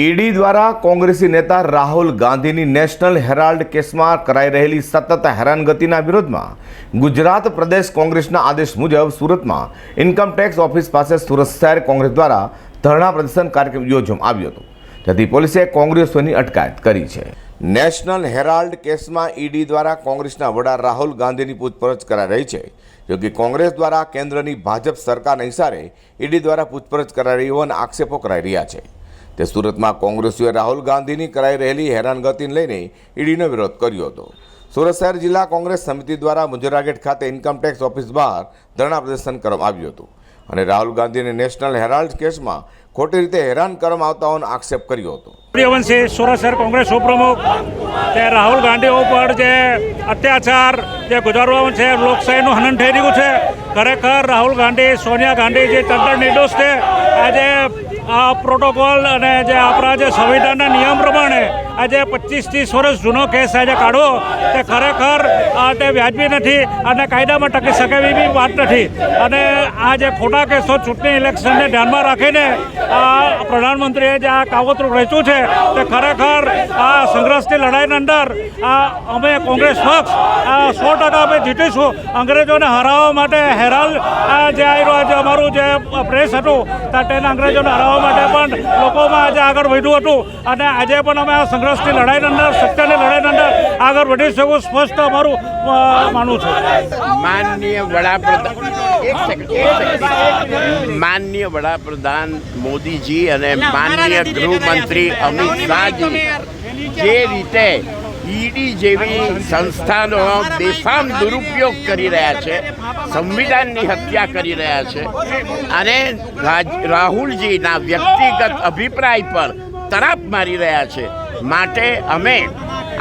ED દ્વારા કોંગ્રેસી નેતા રાહુલ ગાંધીની નેશનલ હેરાલ્ડ કેસમાં કરાઈ રહેલી સતત હેરાનગતિના વિરોધમાં ગુજરાત પ્રદેશ કોંગ્રેસના આદેશ મુજબ સુરતમાં ઇન્કમટેક્સ ઓફિસ પાસે સુરત શહેર કોંગ્રેસ દ્વારા ધરણા પ્રદર્શન કાર્યક્રમ યોજવામાં આવ્યો હતો, જેથી પોલીસે કોંગ્રેસીઓની અટકાયત કરી છે. નેશનલ હેરાલ્ડ કેસમાં ઈડી દ્વારા કોંગ્રેસના વડા રાહુલ ગાંધીની પૂછપરછ કરાઈ રહી છે, જોકે કોંગ્રેસ દ્વારા કેન્દ્રની ભાજપ સરકારના ઇશારે ઈડી દ્વારા પૂછપરછ કરાઈ રહી હોવાના આક્ષેપો કરાઈ રહ્યા છે. તે સુરતમાં કોંગ્રેસીઓએ રાહુલ ગાંધીની કરાઈ રહેલી હેરાનગતિને લઈને ઈડીનો વિરોધ કર્યો હતો. સુરત શહેર જિલ્લા કોંગ્રેસ સમિતિ દ્વારા મુજરાગેટ ખાતે ઇન્કમટેક્સ ઓફિસ બહાર ધરણા પ્રદર્શન કરવામાં આવ્યું હતું અને રાહુલ ગાંધીને નેશનલ હેરાલ્ડ કેસમાં ખોટી રીતે હેરાન કરવામાં આવતા હોવાનો આક્ષેપ કર્યો હતો. પ્રિયવંશી, સુરત શહેર કોંગ્રેસ ઉપપ્રમુખ તે રાહુલ ગાંધી ઉપર જે અત્યાચાર જે ગુજારવામાં છે, લોકશાહીનું હનન થઈ રહ્યું છે, ખરેખર રાહુલ ગાંધી, સોનિયા ગાંધી જે તદ્દન નિર્દોષ છે, આજે આ પ્રોટોકોલ અને જે આપણા જે સંવિધાનના નિયમ પ્રમાણે આજે પચીસ ત્રીસ વર્ષ જૂનો કેસ આજે કાઢવો તે ખરેખર તે વ્યાજબી નથી અને કાયદામાં ટકી શકે એવી બી વાત નથી. અને આ જે ખોટા કેસો ચૂંટણી ઇલેક્શનને ધ્યાનમાં રાખીને આ પ્રધાનમંત્રીએ જે આ કાવતરું રચ્યું છે, તે ખરેખર આ સંઘર્ષની લડાઈની અંદર આ અમે કોંગ્રેસ પક્ષ આ સો ટકા અમે જીતીશું. અંગ્રેજોને હરાવવા માટે હેરાલ જે આજે અમારું જે પ્રેસ હતું તેને અંગ્રેજોને હરાવવા માટે પણ લોકોમાં આજે આગળ વધ્યું હતું. અને આજે પણ અમે આ સંઘર્ષની લડાઈની અંદર સત્યની લડાઈની અંદર. આગળ છે એવું સ્પષ્ટ અમારું માનવું છે. માનનીય વડાપ્રધાન માનનીય વડાપ્રધાન મોદીજી અને માનનીય ગૃહમંત્રી અમિત શાહજી જે રીતે ઈડી જેવી સંસ્થાનો બેફામ દુરુપયોગ કરી રહ્યા છે સંવિધાનની હત્યા કરી રહ્યા છે અને રાહુલજીના વ્યક્તિગત અભિપ્રાય પર તરાપ મારી રહ્યા છે. માટે અમે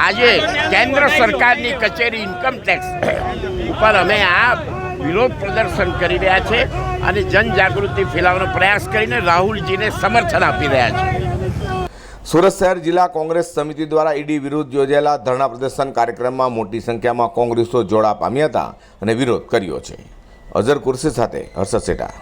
આજે કેન્દ્ર સરકારની કચેરી ઇન્કમ ટેક્સ ઉપર અમે આ વિરોધ પ્રદર્શન કરી રહ્યા છે અને જનજાગૃતિ ફેલાવવાનો પ્રયાસ કરીને રાહુલજીને સમર્થન આપી રહ્યા છે. સુરત શહેર જિલ્લા કોંગ્રેસ સમિતિ દ્વારા ઈડી વિરુદ્ધ યોજાયેલા ધરણા પ્રદર્શન કાર્યક્રમમાં મોટી સંખ્યામાં કોંગ્રેસો જોડા પામ્યા હતા અને વિરોધ કર્યો છે. અઝર કુર્સી સાથે હર્ષદ સેઠા